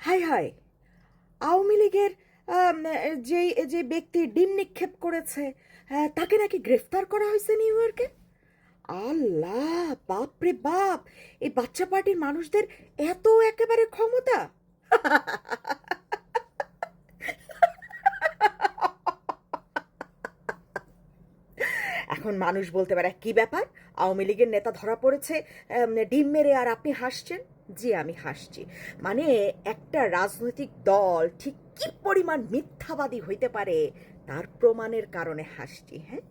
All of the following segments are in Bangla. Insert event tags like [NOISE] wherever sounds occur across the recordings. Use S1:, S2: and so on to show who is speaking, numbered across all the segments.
S1: High high. আওয়ামী লীগের যে যে ব্যক্তি ডিম নিক্ষেপ করেছে তাকে নাকি গ্রেফতার করা হয়েছে নিউ ইয়র্কে? আল্লাহ বাপ রে বাপ! এই বাচ্চা পার্টির মানুষদের এত একেবারে ক্ষমতা? [LAUGHS] এখন মানুষ বলতে পারে, কি ব্যাপার? আওয়ামী লীগের নেতা ধরা পড়েছে ডিম মেরে আর আপনি হাসছেন? জি, আমি হাসছি। মানে একটা রাজনৈতিক দল ঠিক কি পরিমাণ মিথ্যাবাদী হইতে পারে তার প্রমাণের কারণে হাসছি হ্যাঁ?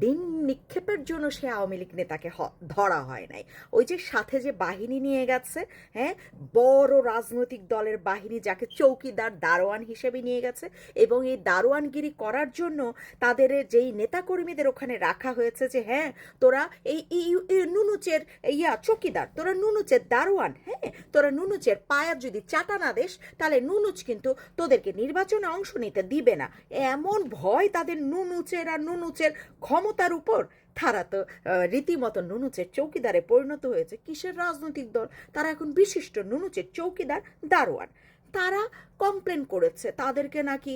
S1: ডিম নিক্ষেপের জন্য সে আওয়ামী লীগ নেতাকে ধরা হয় নাই। ওই যে সাথে যে বাহিনী নিয়ে গেছে হ্যাঁ? বড় রাজনৈতিক দলের বাহিনী যাকে চৌকিদার দারোয়ান হিসেবে নিয়ে গেছে এবং এই দারোয়ানগিরি করার জন্য তাদের যেই নেতাকর্মীদের ওখানে রাখা হয়েছে যে হ্যাঁ তোরা এই নুনুচের ইয়া চৌকিদার, তোরা নুনুচের দারোয়ান হ্যাঁ? তোরা নুনুচের পায়ার যদি চাটা না দেশ তাহলে নুনুচ কিন্তু তোদেরকে নির্বাচনে অংশ নিতে দিবে না। এমন ভয় তাদের নুনুচের আর নুনুচের ক্ষমতার উপর তারা তো রীতিমতো নুনুচের চৌকিদারে পরিণত হয়েছে কিসের রাজনৈতিক দল? তারা এখন বিশিষ্ট নুনুচের চৌকিদার, দারোয়ান। তারা কমপ্লেন করেছে, তাদেরকে নাকি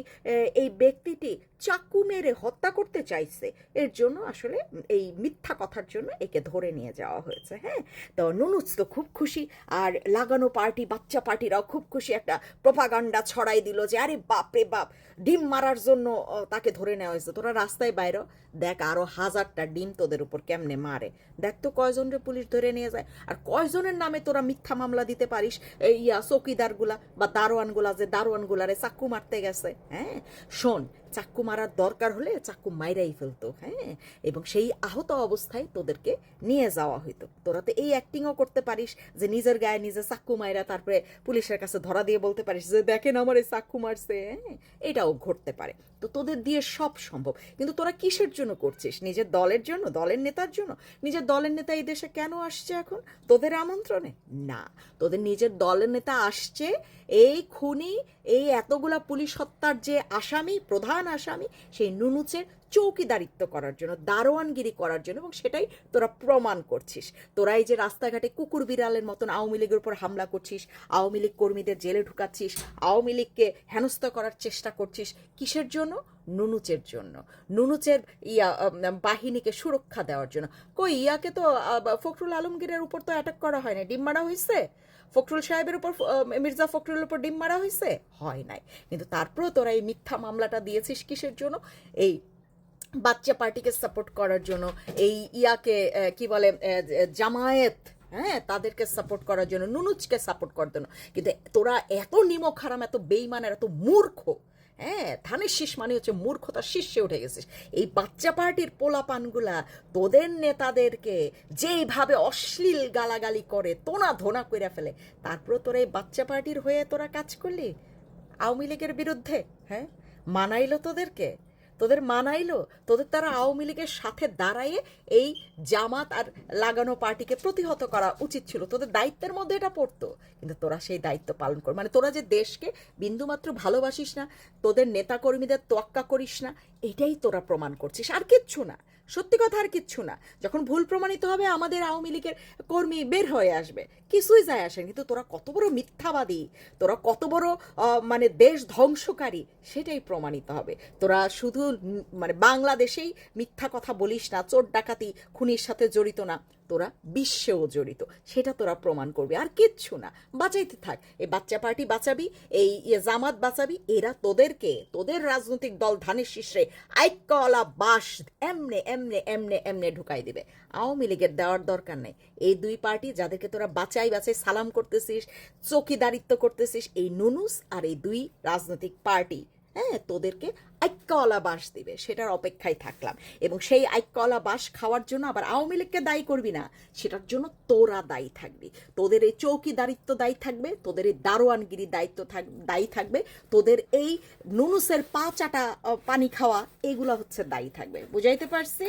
S1: এই ব্যক্তিটি চাকু মেরে হত্যা করতে চাইছে। এর জন্য আসলে এই মিথ্যা কথার জন্য একে ধরে নিয়ে যাওয়া হয়েছে হ্যাঁ? তো নুনুচ তো খুব খুশি, আর লাগানো পার্টি, বাচ্চা পার্টিরাও খুব খুশি। একটা প্রপাগান্ডা ছড়াই দিল যে, আরে বাপ রে বাপ, ডিম মারার জন্য তাকে ধরে নেওয়া হয়েছে। তোরা রাস্তায় বাইরে, দেখ আরও হাজারটা ডিম তোদের উপর কেমনে মারে। দেখ তো কয়জনরে পুলিশ ধরে নিয়ে যায়। আর কয়জনের নামে তোরা মিথ্যা মামলা দিতে পারিস? এই ইয়া চৌকিদারগুলা বা দারোয়ানগুলা যে দারোয়ানগুলারে চাক্কু মারতে গেছে হ্যাঁ? শোন চাক্কু মারার দরকার হলে চাক্কু মাইরাই ফেলতো হ্যাঁ? এবং সেই আহত অবস্থায় তোদেরকে নিয়ে যাওয়া হইতো। তোরা তো এই অ্যাক্টিংও করতে পারিস যে নিজের গায়ে নিজে চাক্কু মাইরা তারপরে পুলিশের কাছে ধরা দিয়ে বলতে পারিস যে দেখেন আমার এই চাক্কু মারছে হ্যাঁ? এটাও ঘটতে পারে। তো তোদের দিয়ে সব সম্ভব। কিন্তু তোরা কিসের জন্য করছিস? নিজের দলের জন্য? দলের নেতার জন্য? নিজের দলের নেতা এই দেশে কেন আসছে এখন? তোদের আমন্ত্রণে? না। তোদের নিজের দলের নেতা আসছে এই খুনি, এই এতগুলা পুলিশ হত্যার যে আসামি, প্রধান আসামি, সেই নুনুচের চৌকিদারিত্ব করার জন্য, দারোয়ানগিরি করার জন্য এবং সেটাই তোরা প্রমাণ করছিস। তোরা এই যে রাস্তাঘাটে কুকুর বিড়ালের মতন আওয়ামী লীগের উপর হামলা করছিস, আওয়ামী লীগ কর্মীদের জেলে ঢুকাচ্ছিস, আওয়ামী লীগকে হেনস্থা করার চেষ্টা করছিস, কিসের জন্য? নুনুচের জন্য। নুনুচের ইয়া বাহিনীকে সুরক্ষা দেওয়ার জন্য। কই, ইয়াকে তো ফখরুল আলমগীরের উপর তো অ্যাটাক করা হয় না ডিম হয়েছে ফখরুল সাহেবের উপর মির্জা ফখরুলের উপর ডিম মারা হয়েছে? হয় নাই। কিন্তু তারপরেও তোরা এই মিথ্যা মামলাটা দিয়েছিস কিসের জন্য? এই বাচ্চা পার্টিকে সাপোর্ট করার জন্য, এই ইয়াকে কি বলে জামায়েত হ্যাঁ তাদেরকে সাপোর্ট করার জন্য নুনুজকে সাপোর্ট করার জন্য। কিন্তু তোরা এত নিমক হারাম, এত বেইমানের এত মূর্খ হ্যাঁ ধানের শীষ মানে হচ্ছে মূর্খতার শীর্ষে উঠে গেছিস। এই বাচ্চা পার্টির পোলাপানগুলা তোদের নেতাদেরকে যেইভাবে অশ্লীল গালাগালি করে, তোনা ধোনা করে ফেলে তারপর তোরা এই বাচ্চা পার্টির হয়ে তোরা কাজ করলি? আওয়ামী লীগের বিরুদ্ধে হ্যাঁ? মানাইল তোদেরকে? তোদের মানাইলো তোদের তারা আওয়ামী লীগের সাথে দাঁড়াইয়ে এই জামাত আর লাগানো পার্টিকে প্রতিহত করা উচিত ছিল। তোদের দায়িত্বের মধ্যে এটা পড়তো। কিন্তু তোরা সেই দায়িত্ব পালন কর মানে তোরা যে দেশকে বিন্দুমাত্র ভালোবাসিস না, তোদের নেতাকর্মীদের তোয়াক্কা করিস না, এটাই তোরা প্রমাণ করছিস। আর কিচ্ছু না। সত্যি কথা আর কিচ্ছু না। যখন ভুল প্রমাণিত হবে, আমাদের আওয়ামী লীগের কর্মী বের হয়ে আসবে। কিছুই যায় আসে কিন্তু তোরা কত বড় মিথ্যাবাদী, তোরা কত বড় মানে দেশ ধ্বংসকারী, সেটাই প্রমাণিত হবে। তোরা শুধু মানে বাংলাদেশেই মিথ্যা কথা বলিস না, চোর ডাকাতি, খুনির সাথে জড়িত না। তোরা বিশ্বেও জড়িত, সেটা তোরা প্রমাণ করবি। আর কিচ্ছু না, বাঁচাইতে থাক। এই বাচ্চা পার্টি বাঁচাবি, এই ইয়ে জামাত বাঁচাবি, এরা তোদেরকে, তোদের রাজনৈতিক দল ধানের শীর্ষে আইকলা বাস এমনে এমনে এমনে এমনে ঢুকাই দিবে। আওয়ামী লীগের দেওয়ার দরকার নেই। এই দুই পার্টি যাদেরকে তোরা বাঁচাই বাঁচাই সালাম করতেছিস, চৌকিদারিত্ব করতেছিস, এই নুনুস আর এই দুই রাজনৈতিক পার্টি হ্যাঁ তোদেরকে আইক্যওয়ালা বাস দিবে, সেটার অপেক্ষায় থাকলাম। এবং সেই আইক্যওয়ালা বাস খাওয়ার জন্য আবার আওয়ামী লীগকে দায়ী করবি না, সেটার জন্য তোরা দায়ী থাকবি। তোদের এই চৌকি চৌকিদারিত্ব দায়ী থাকবে, তোদের এই দারোয়ানগিরি দায়িত্ব দায়ী থাকবে, তোদের এই নুনুসের পা চাটা পানি খাওয়া, এগুলো হচ্ছে দায়ী থাকবে। বুঝাইতে পারছি?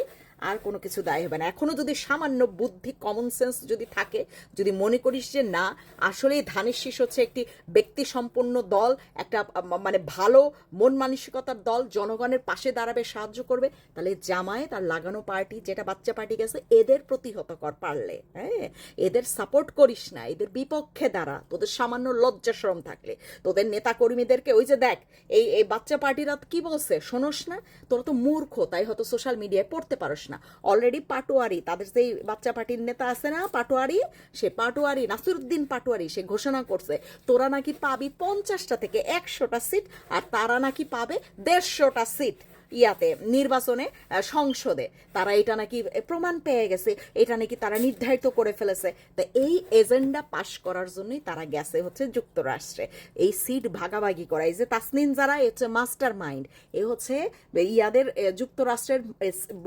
S1: আর কোনো কিছু দায় হবে না। এখনও যদি সামান্য বুদ্ধি কমন সেন্স যদি থাকে, যদি মনে করিস যে না আসলে ধানের শীষ হচ্ছে একটি ব্যক্তি সম্পন্ন দল, একটা মানে ভালো মন মানসিকতার দল জনগণের পাশে দাঁড়াবে, সাহায্য করবে। তাহলে জামায়াত আর লাগানো পার্টি, যেটা বাচ্চা পার্টি গেছে, এদের প্রতিহত কর পারলে। হ্যাঁ? এদের সাপোর্ট করিস না, এদের বিপক্ষে দাঁড়া। তোদের সামান্য লজ্জা শরম থাকলে। তোদের নেতা কর্মীদেরকে ওই যে দেখ, এই এই বাচ্চা পার্টিরা কি বলছে? শোনোস না, তোরা তো মূর্খ, তাই হয়তো সোশ্যাল মিডিয়ায় পড়তে পারস না। অলরেডি পাটোয়ারি, তাদের যেই বাচ্চা পার্টির নেতা আছে না, পাটোয়ারি, সে পাটোয়ারি, নাসিরুদ্দিন পাটোয়ারি, সে ঘোষণা করছে, তোরা নাকি পাবি পঞ্চাশটা থেকে একশোটা সিট আর তারা নাকি পাবে দেড়শোটা সিট ইয়াতে, নির্বাচনে সংসদে। তারা এটা নাকি প্রমাণ পেয়ে গেছে, এটা নাকি তারা নির্ধারিত করে ফেলেছে। তো এই এজেন্ডা পাশ করার জন্যই তারা গেছে হচ্ছে যুক্তরাষ্ট্রে। এই সিট ভাগাভাগি করা, এই যে তাসনিন যারা হচ্ছে মাস্টার মাইন্ড এ হচ্ছে ইয়াদের যুক্তরাষ্ট্রের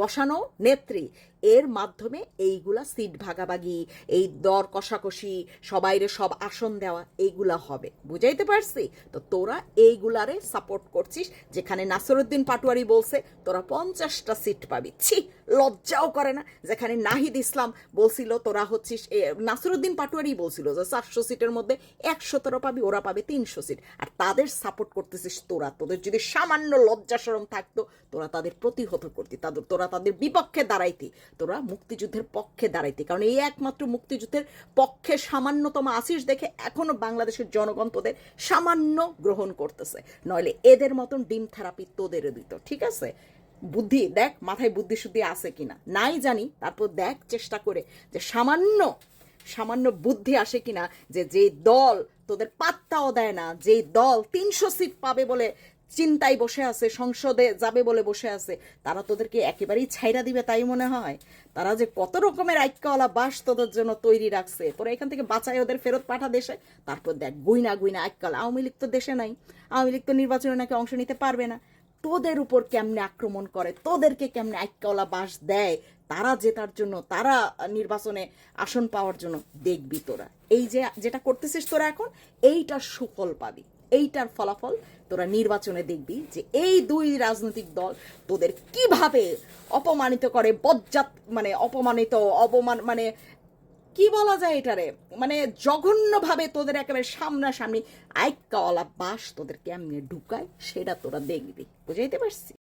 S1: বসানো নেত্রী। এর মাধ্যমে এইগুলা সিট ভাগাভাগি, এই দর কষাকষি, সবাইরে সব আসন দেওয়া, এইগুলা হবে। বুঝাইতে পারছি? তো তোরা এইগুলারে সাপোর্ট করছিস, যেখানে নাসরুদ্দিন পাটোয়ারি বলছে, তোরা পঞ্চাশটা সিট পাবি। ছি, লজ্জাও করে না। যেখানে নাহিদ ইসলাম বলছিল, তোরা হচ্ছিস নাসরুদ্দিন পাটোয়ারি বলছিল যে চারশো সিটের মধ্যে একশো তোরা পাবি, ওরা পাবে তিনশো সিট। আর তাদের সাপোর্ট করতেছিস তোরা। তোদের যদি সামান্য লজ্জা সরম থাকতো, তোরা তাদের প্রতিহত করতি। তাদের, তোরা তাদের বিপক্ষে দাঁড়াইতি। তোরা মুক্তিযুদ্ধের পক্ষে দাঁড়াইতি। কারণ এই একমাত্র মুক্তিযুদ্ধের পক্ষে সামান্যতম আসিস দেখে এখনও বাংলাদেশের জনগণ তোদের সামান্য গ্রহণ করতেছে। নইলে এদের মতন ডিম থেরাপি তোদের দিত, ঠিক আছে? বুদ্ধি দেখ, মাথায় বুদ্ধি শুদ্ধি আছে কিনা? নাই জানি, তারপর দেখ, চেষ্টা করে যে সামান্য সামান্য বুদ্ধি আসে কিনা যে যে দল তোদের পাত্তাও দেয় না, যেই দল তিনশো সিট পাবে বলে চিন্তায় বসে আছে, সংসদে যাবে বলে বসে আছে। তারা তোদেরকে একেবারেই ছাইরা দিবে তাই মনে হয়। তারা যে কত রকমের আইক্যওয়ালা বাস তোদের জন্য তৈরি রাখছে। তোরা এখান থেকে বাঁচাই ওদের ফেরত পাঠা দেশে। তারপর দেখ, গুইনা গুইনা আইক্যওয়ালা। আওয়ামী লীগ তো দেশে নাই। আওয়ামী লীগ তো নির্বাচনে নাকি অংশ নিতে পারবে না। তোদের উপর কেমনে আক্রমণ করে? তোদেরকে কেমনে আইক্যওয়ালা বাস দেয়? তারা জেতার জন্য, তারা নির্বাচনে আসন পাওয়ার জন্য দেখবি তোরা। এই যে, যেটা করতেছিস তোরা এখন এইটার সুফল পাবি। এইটার ফলাফল তোরা নির্বাচনে দেখবি যে এই দুই রাজনৈতিক দল তোদের কীভাবে অপমানিত করে, বজ্জাত মানে অপমানিত, অপমান মানে কি বলা যায় এটারে? মানে জঘন্যভাবে তোদের একেবারে সামনাসামনি আইকাওয়ালা বাস তোদের কেমনে ঢুকায়, সেটা তোরা দেখবি। বুঝাইতে পারছি?